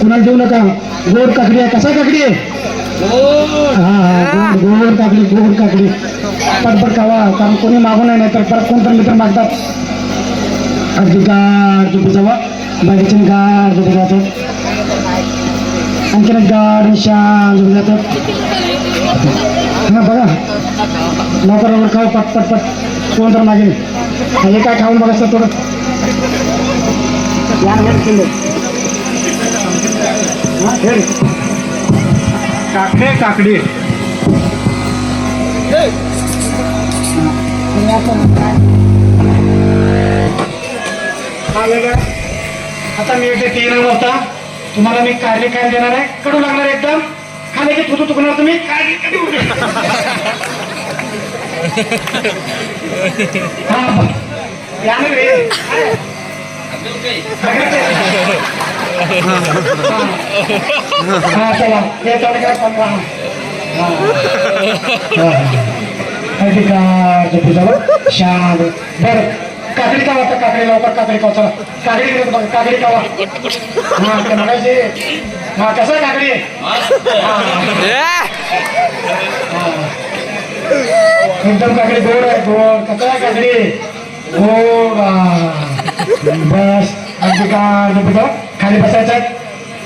कुणाला देऊ नका? गोड काकडी आहे. कसा काकडी आहे? हा हा गोड गोड काकडी गोड काकडी. पटपट खावा. कारण कोणी मागू नये नाही तर परत कोणतर मित्र मागतात. अगदी गाड झोपी जावा. बाकीच्या गाड झोपी जातात. आणखीन गाड शांत झोपी जातात. हा बघा. लवकर लवकर खाऊ. पट पट. पट कोण तर मागेल. हे काय खाऊन बघायचं थोडं? काकडे काकडी आता मी येते येणार होता तुम्हाला मी कार्य काय देणार आहे. कडू लागणार एकदम. खाले की थुतू तुकणार तुम्ही. काय कधी हा, रे. काय? हा चला हे थोडक्यात पंधरा हा हा अगदी का झोपी जावं शांत बरं काकडी का वाटतं काकडी लवकर काकडी खाऊ चला काकडी घेतो बघा काकडी खावा हा ते म्हणायचे हा कसं आहे काकडी हा, हा. एकदम काकडी गोड आहे गोड कसं आहे काकडी गोड हा. बस अगदी का आणि जावं